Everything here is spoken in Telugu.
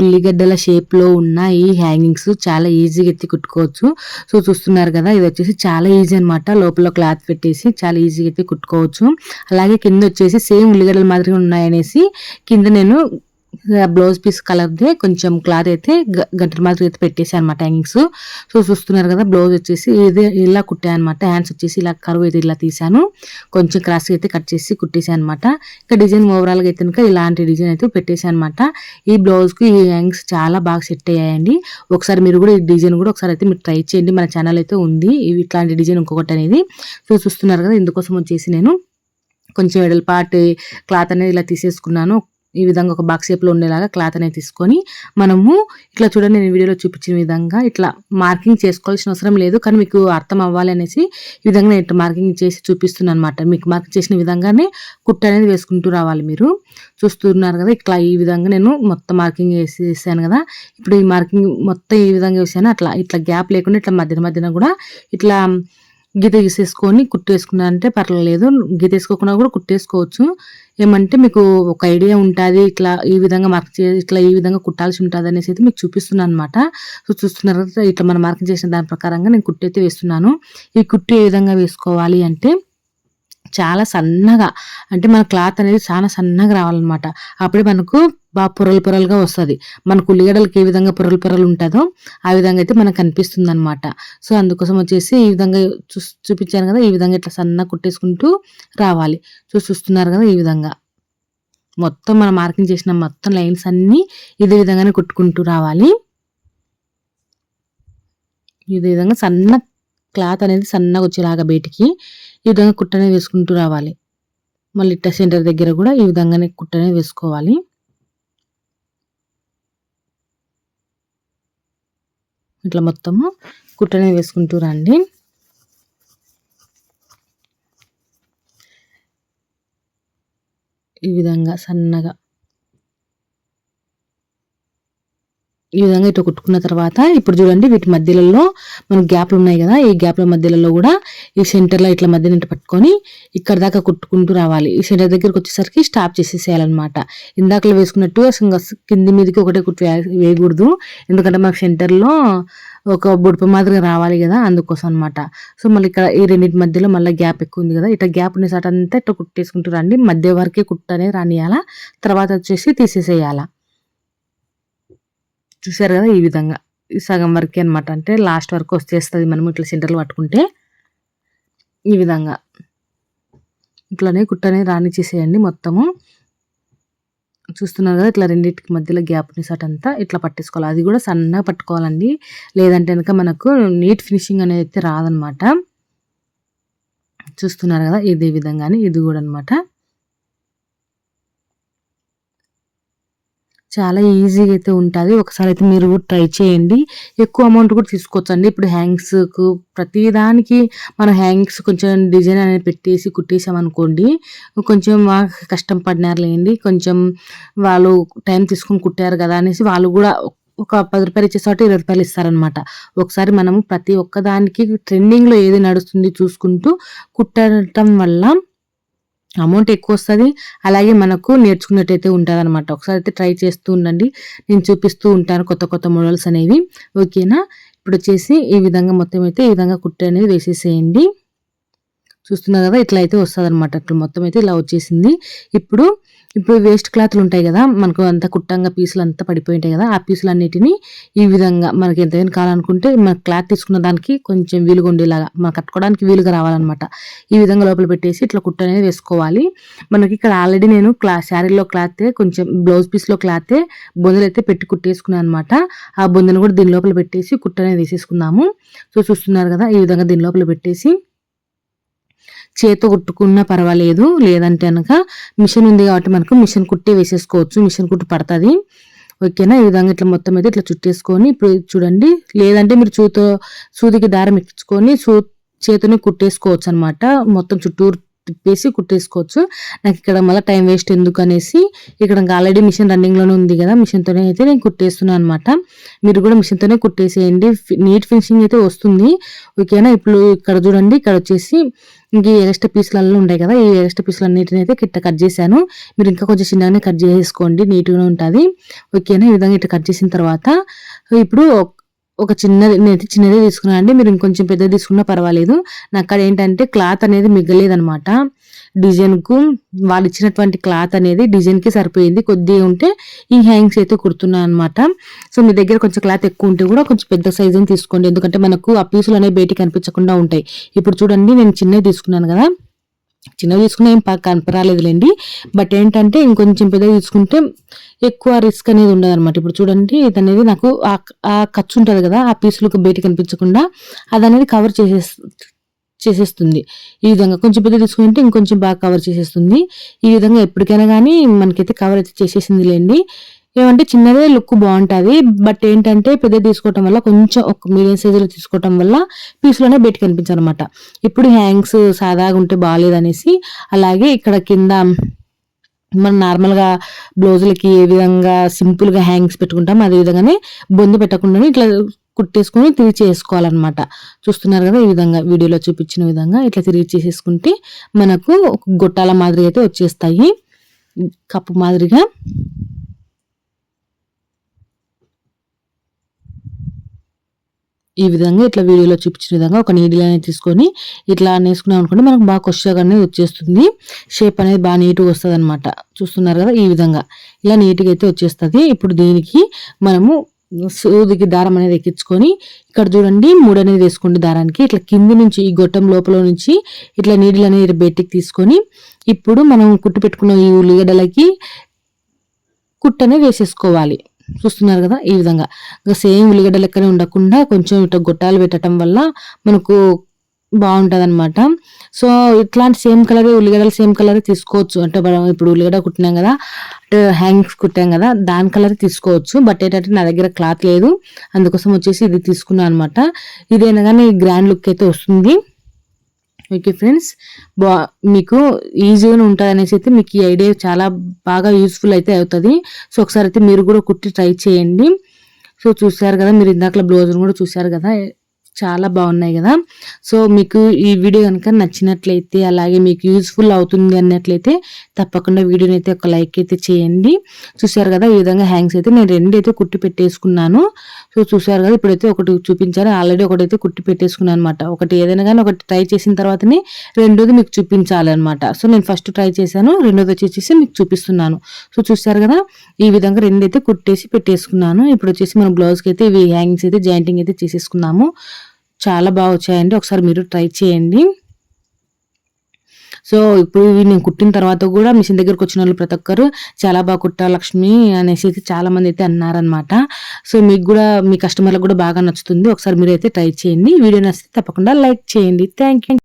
ఉల్లిగడ్డల షేప్లో ఉన్న ఈ హ్యాంగింగ్స్ చాలా ఈజీగా ఎత్తి కుట్టుకోవచ్చు సో చూస్తున్నారు కదా ఇది వచ్చేసి చాలా ఈజీ అనమాట లోపల క్లాత్ పెట్టేసి చాలా ఈజీగా ఎత్తి కుట్టుకోవచ్చు అలాగే కింద వచ్చేసి సేమ్ ఉల్లిగడ్డలు మాదిరిగా ఉన్నాయనేసి కింద నేను బ్లౌజ్ పీస్ కలర్దే కొంచెం క్లాత్ అయితే గంటల మాదిరి అయితే పెట్టేసి అనమాట హ్యాంగింగ్స్. సో చూస్తున్నారు కదా బ్లౌజ్ వచ్చేసి ఇదే ఇలా కుట్టాను అనమాట హ్యాండ్స్ వచ్చేసి ఇలా కరువు అయితే ఇలా తీసాను కొంచెం క్రాస్ అయితే కట్ చేసి కుట్టేసాను అనమాట ఇంకా డిజైన్ ఓవరాల్గా అయితే కనుక ఇలాంటి డిజైన్ అయితే పెట్టేసాను అనమాట ఈ బ్లౌజ్కి ఈ హ్యాంగ్స్ చాలా బాగా సెట్ అయ్యాయండి. ఒకసారి మీరు కూడా ఈ డిజైన్ కూడా ఒకసారి అయితే మీరు ట్రై చేయండి. మన ఛానల్ అయితే ఉంది. ఇట్లాంటి డిజైన్ ఇంకొకటి అనేది. సో చూస్తున్నారు కదా ఇందుకోసం వచ్చేసి నేను కొంచెం వెడల్పాటి క్లాత్ అనేది ఇలా తీసేసుకున్నాను. ఈ విధంగా ఒక బాక్స్ షేప్లో ఉండేలాగా క్లాత్ అనేది తీసుకొని మనము ఇట్లా చూడండి నేను వీడియోలో చూపించిన విధంగా ఇట్లా మార్కింగ్ చేసుకోవాల్సిన అవసరం లేదు. కానీ మీకు అర్థం అవ్వాలి అనేసి ఈ విధంగా నేను మార్కింగ్ చేసి చూపిస్తున్నాను అనమాట మీకు మార్కింగ్ చేసిన విధంగానే కుట్ట అనేది వేసుకుంటూ రావాలి మీరు. చూస్తున్నారు కదా ఇట్లా ఈ విధంగా నేను మొత్తం మార్కింగ్ వేసి వేసాను కదా. ఇప్పుడు ఈ మార్కింగ్ మొత్తం ఈ విధంగా వేసాను అట్లా ఇట్లా గ్యాప్ లేకుండా ఇట్లా మధ్య మధ్యన కూడా ఇట్లా గీత గీసేసుకొని కుట్టేసుకున్నారంటే పర్వాలేదు. గీత వేసుకోకుండా కూడా కుట్టేసుకోవచ్చు. ఏమంటే మీకు ఒక ఐడియా ఉంటుంది ఇట్లా ఈ విధంగా మార్క్ చే ఇట్లా ఈ విధంగా కుట్టాల్సి ఉంటుంది అనేసి అయితే మీకు చూపిస్తున్నాను అనమాట సో చూస్తున్నారు ఇట్లా మనం మార్కింగ్ చేసిన దాని ప్రకారంగా నేను కుట్టి అయితే వేస్తున్నాను. ఈ కుట్టి ఏ విధంగా వేసుకోవాలి అంటే చాలా సన్నగా అంటే మన క్లాత్ అనేది చాలా సన్నగా రావాలన్నమాట. అప్పుడే మనకు బాగా పొరలు పొరలుగా వస్తుంది. మనకు ఉల్లిగడ్డలకి ఏ విధంగా పొరలు పొరలు ఉంటుందో ఆ విధంగా అయితే మనకు కనిపిస్తుంది అనమాట సో అందుకోసం వచ్చేసి ఈ విధంగా చూ చూపించాను కదా ఈ విధంగా ఇట్లా సన్నగా కుట్టేసుకుంటూ రావాలి. సో చూస్తున్నారు కదా ఈ విధంగా. మొత్తం మనం మార్కింగ్ చేసిన మొత్తం లైన్స్ అన్నీ ఇదే విధంగానే కుట్టుకుంటూ రావాలి. ఇదే విధంగా సన్న క్లాత్ అనేది సన్నగా వచ్చేలాగా బయటికి ఈ విధంగా కుట్టనే వేసుకుంటూ రావాలి. మళ్ళీ ఇట్ట సెంటర్ దగ్గర కూడా ఈ విధంగానే కుట్టనే వేసుకోవాలి. ఇట్లా మొత్తము కుట్టనే వేసుకుంటూ రండి. ఈ విధంగా సన్నగా ఈ విధంగా ఇటు కుట్టుకున్న తర్వాత ఇప్పుడు చూడండి వీటి మధ్యలలో మనకు గ్యాప్లు ఉన్నాయి కదా ఈ గ్యాప్ల మధ్యలలో కూడా ఈ సెంటర్లో ఇట్లా మధ్యన పట్టుకొని ఇక్కడ దాకా కుట్టుకుంటూ రావాలి. ఈ సెంటర్ దగ్గరకు వచ్చేసరికి స్టాప్ చేసేసేయాలన్నమాట. ఇందాకలో వేసుకున్నట్టు కింది మీదకి ఒకటే కుట్టు వేయకూడదు. ఎందుకంటే మనకు సెంటర్లో ఒక బుడప మాదిరిగా రావాలి కదా అందుకోసం అనమాట సో మళ్ళీ ఇక్కడ ఈ రెండింటి మధ్యలో మళ్ళీ గ్యాప్ ఎక్కువ ఉంది కదా ఇట్లా గ్యాప్ ఉన్న సాట్ అంతా ఇట్లా కుట్టేసుకుంటూ రండి. మధ్య వరకే కుట్టు అనేది రానియాలా తర్వాత వచ్చేసి తీసేసేయాలా. చూసారు కదా ఈ విధంగా. సగం వరకే అనమాట అంటే లాస్ట్ వరకు వచ్చేస్తుంది మనం ఇట్లా సెంటర్లు పట్టుకుంటే. ఈ విధంగా. ఇట్లానే కుట్టనే రానిచ్చేసేయండి మొత్తము. చూస్తున్నారు కదా ఇట్లా రెండింటికి మధ్యలో గ్యాప్ సట్ అంతా. ఇట్లా పట్టేసుకోవాలి. అది కూడా సన్నగా పట్టుకోవాలండి. లేదంటే కనుక మనకు నీట్ ఫినిషింగ్ అనేది అయితే రాదనమాట చూస్తున్నారు కదా ఇదే విధంగానే ఇది కూడా అనమాట చాలా ఈజీగా అయితే ఉంటుంది. ఒకసారి అయితే మీరు ట్రై చేయండి. ఎక్కువ అమౌంట్ కూడా తీసుకోవచ్చండి. ఇప్పుడు హ్యాంగ్స్కు ప్రతి దానికి మనం హ్యాంగ్స్ కొంచెం డిజైన్ అనేది పెట్టేసి కుట్టేసామనుకోండి కొంచెం కష్టం పడినారులేండి కొంచెం వాళ్ళు టైం తీసుకొని కుట్టారు కదా అనేసి వాళ్ళు కూడా ఒక పది రూపాయలు ఇచ్చేసరికి ఇరవై రూపాయలు ఇస్తారనమాట ఒకసారి మనము ప్రతి ఒక్కదానికి ట్రెండింగ్లో ఏది నడుస్తుంది చూసుకుంటూ కుట్టడం వల్ల అమౌంట్ ఎక్కువ వస్తుంది అలాగే మనకు నేర్చుకున్నట్టయితే ఉంటుంది అనమాట ఒకసారి అయితే ట్రై చేస్తూ ఉండండి. నేను చూపిస్తూ ఉంటాను కొత్త కొత్త మోడల్స్ అనేవి. ఓకేనా? ఇప్పుడు వచ్చేసి ఈ విధంగా మొత్తం అయితే ఈ విధంగా కుట్ట అనేది వేసేసేయండి. చూస్తున్నారు కదా? ఇట్లా అయితే వస్తుంది అనమాట అట్లా మొత్తం అయితే ఇలా వచ్చేసింది. ఇప్పుడు ఇప్పుడు వేస్ట్ క్లాత్లు ఉంటాయి కదా మనకు అంత కుట్టంగా పీసులు అంతా పడిపోయి ఉంటాయి కదా ఆ పీసులు అన్నిటిని ఈ విధంగా మనకి ఎంతైనా కావాలనుకుంటే మన క్లాత్ తీసుకున్న దానికి కొంచెం వీలుగా ఉండేలాగా మనం కట్టుకోవడానికి వీలుగా రావాలన్నమాట. ఈ విధంగా లోపల పెట్టేసి ఇట్లా కుట్ట అనేది వేసుకోవాలి. మనకి ఇక్కడ ఆల్రెడీ నేను క్లా శారీలో క్లాత్ కొంచెం బ్లౌజ్ పీస్లో క్లాత్ బొందలు అయితే పెట్టి కుట్టేసుకున్నాను అనమాట ఆ బొందను కూడా దీని లోపల పెట్టేసి కుట్ట అనేది వేసేసుకుందాము. సో చూస్తున్నారు కదా ఈ విధంగా దీని లోపల పెట్టేసి చేతి కుట్టుకున్నా పర్వాలేదు. లేదంటే కనుక మిషన్ ఉంది కాబట్టి మనకు మిషన్ కుట్టే వేసేసుకోవచ్చు. మిషన్ కుట్టు పడుతుంది. ఓకేనా? ఈ విధంగా ఇట్లా మొత్తం అయితే ఇట్లా చుట్టేసుకొని ఇప్పుడు చూడండి. లేదంటే మీరు చూతో సూదికి దారం ఎక్కించుకొని సూ చేతిని కుట్టేసుకోవచ్చు అనమాట మొత్తం చుట్టూరు తిప్పేసి కుట్టేసుకోవచ్చు. నాకు ఇక్కడ మళ్ళీ టైం వేస్ట్ ఎందుకు అనేసి ఇక్కడ ఆల్రెడీ మిషన్ రన్నింగ్లోనే ఉంది కదా. మిషన్తోనే అయితే నేను కుట్టేస్తున్నాను అనమాట మీరు కూడా మిషన్తోనే కుట్టేసేయండి. నీట్ ఫినిషింగ్ అయితే వస్తుంది. ఓకేనా? ఇప్పుడు ఇక్కడ చూడండి. ఇక్కడ వచ్చేసి ఇంక ఈ ఎక్స్ట్రా పీసులలో ఉంటాయి కదా ఈ ఎక్స్ట్రా పీసులు అన్నిటిని అయితే ఇట్లా కట్ చేశాను. మీరు ఇంకా కొంచెం చిన్నగానే కట్ చేసుకోండి నీట్గా ఉంటుంది. ఓకేనా ఈ విధంగా ఇట్లా కట్ చేసిన తర్వాత ఇప్పుడు ఒక చిన్నది నేనైతే చిన్నదే తీసుకున్నాను అండి మీరు ఇంకొంచెం పెద్దది తీసుకున్నా పర్వాలేదు. నాకు అక్కడ ఏంటంటే క్లాత్ అనేది మిగలేదనమాట డిజైన్కు వాళ్ళు ఇచ్చినటువంటి క్లాత్ అనేది డిజైన్కి సరిపోయింది. కొద్దిగా ఉంటే ఈ హ్యాంగ్స్ అయితే కుడుతున్నాను అనమాట సో మీ దగ్గర కొంచెం క్లాత్ ఎక్కువ ఉంటే కూడా కొంచెం పెద్ద సైజుని తీసుకోండి. ఎందుకంటే మనకు ఆ పీసులు అనేవి బయటికి కనిపించకుండా ఉంటాయి. ఇప్పుడు చూడండి నేను చిన్నవి తీసుకున్నాను కదా. చిన్నవి తీసుకున్నా ఏం కనపరాలేదులేండి. బట్ ఏంటంటే ఇంకొంచెం పెద్దగా తీసుకుంటే ఎక్కువ రిస్క్ అనేది ఉండదు అనమాట ఇప్పుడు చూడండి ఇది అనేది నాకు ఆ ఖర్చు ఉంటుంది కదా ఆ పీసులకు బయట కనిపించకుండా. అది అనేది కవర్ చేసే చేసేస్తుంది. ఈ విధంగా కొంచెం పెద్ద తీసుకుంటే ఇంకొంచెం బాగా కవర్ చేసేస్తుంది. ఈ విధంగా ఎప్పటికైనా కానీ మనకైతే కవర్ అయితే చేసేసింది లేండి. ఏమంటే చిన్నదే లుక్ బాగుంటుంది. బట్ ఏంటంటే పెద్ద తీసుకోవటం వల్ల కొంచెం ఒక మీడియం సైజులో తీసుకోవటం వల్ల పీస్లోనే బయటకు కనిపించాలన్నమాట ఇప్పుడు హ్యాంగ్స్ సాదాగా ఉంటే బాగాలేదనేసి అలాగే ఇక్కడ కింద మనం నార్మల్గా బ్లౌజులకి ఏ విధంగా సింపుల్గా హ్యాంగ్స్ పెట్టుకుంటాం అదే విధంగానే బొందు పెట్టకుండా ఇట్లా కుట్టేసుకొని తిరిగి చేసుకోవాలన్నమాట. చూస్తున్నారు కదా ఈ విధంగా వీడియోలో చూపించిన విధంగా ఇట్లా తిరిగి చేసేసుకుంటే మనకు గొట్టాల మాదిరి అయితే వచ్చేస్తాయి. కప్పు మాదిరిగా. ఈ విధంగా ఇట్లా వీడియోలో చూపించిన విధంగా ఒక నీడిల్ అనేది తీసుకొని ఇట్లా నేసుకున్నాం అనుకుంటే మనకు బాగా కొషగా అనేది వచ్చేస్తుంది. షేప్ అనేది బాగా నీట్గా వస్తుంది అనమాట చూస్తున్నారు కదా ఈ విధంగా. ఇలా నీట్గా అయితే వచ్చేస్తుంది. ఇప్పుడు దీనికి మనము సూదికి దారం అనేది ఎక్కించుకొని ఇక్కడ చూడండి మూడు అనేది వేసుకోండి దారానికి. ఇట్లా కింది నుంచి ఈ గొట్టం లోపల నుంచి ఇట్లా నీళ్ళు అనేది బయటికి తీసుకొని ఇప్పుడు మనం కుట్టు పెట్టుకున్న ఈ ఉల్లిగడ్డలకి కుట్టు అనేది వేసేసుకోవాలి. చూస్తున్నారు కదా ఈ విధంగా. సేమ్ ఉల్లిగడ్డ లెక్కనే ఉండకుండా కొంచెం ఇట్లా గొట్టాలు పెట్టడం వల్ల మనకు బాగుంటుంది అనమాట సో ఇట్లాంటి సేమ్ కలర్ ఉల్లిగడ్డలు సేమ్ కలర్ తీసుకోవచ్చు. అంటే మనం ఇప్పుడు ఉల్లిగడ్డ కుట్టినాం కదా అంటే హ్యాంగ్స్ కుట్టాం కదా దాని కలర్ తీసుకోవచ్చు. బట్ ఏంటంటే నా దగ్గర క్లాత్ లేదు. అందుకోసం వచ్చేసి ఇది తీసుకున్నాను అనమాట ఇదైనా కానీ గ్రాండ్ లుక్ అయితే వస్తుంది. ఓకే ఫ్రెండ్స్ బా మీకు ఈజీగానే ఉంటుంది అనేసి అయితే మీకు ఈ ఐడియా చాలా బాగా యూస్ఫుల్ అయితే అవుతుంది. సో ఒకసారి అయితే మీరు కూడా కుట్టి ట్రై చేయండి. సో చూసారు కదా మీరు ఇందాక బ్లౌజ్ కూడా చూసారు కదా చాలా బాగున్నాయి కదా. సో మీకు ఈ వీడియో కనుక నచ్చినట్లయితే అలాగే మీకు యూజ్ఫుల్ అవుతుంది అన్నట్లయితే తప్పకుండా వీడియోని అయితే ఒక లైక్ అయితే చేయండి. చూసారు కదా ఈ విధంగా హ్యాంగ్స్ అయితే నేను రెండు అయితే కుట్టి పెట్టేసుకున్నాను. సో చూసారు కదా ఇప్పుడైతే ఒకటి చూపించాను. ఆల్రెడీ ఒకటైతే కుట్టి పెట్టేసుకున్నాను అనమాట ఒకటి ఏదైనా కానీ ఒకటి ట్రై చేసిన తర్వాతనే రెండోది మీకు చూపించాలన్నమాట సో నేను ఫస్ట్ ట్రై చేశాను. రెండోది వచ్చేసి మీకు చూపిస్తున్నాను. సో చూసారు కదా ఈ విధంగా రెండైతే కుట్టేసి పెట్టేసుకున్నాను. ఇప్పుడు వచ్చేసి మనం బ్లౌజ్కి అయితే ఇవి హ్యాంగింగ్స్ అయితే జాయింటింగ్ అయితే చేసేసుకున్నాము. చాలా బాగా వచ్చాయండి. ఒకసారి మీరు ట్రై చేయండి. సో ఇప్పుడు నేను కుట్టిన తర్వాత కూడా మిషన్ దగ్గరకు వచ్చిన వాళ్ళు ప్రతి ఒక్కరు చాలా బాగా కుట్టా లక్ష్మి అనేసి అయితే చాలా మంది అయితే అన్నారనమాట సో మీకు కూడా మీ కస్టమర్లకు కూడా బాగా నచ్చుతుంది. ఒకసారి మీరు అయితే ట్రై చేయండి. వీడియో నచ్చితే తప్పకుండా లైక్ చేయండి. Thank you.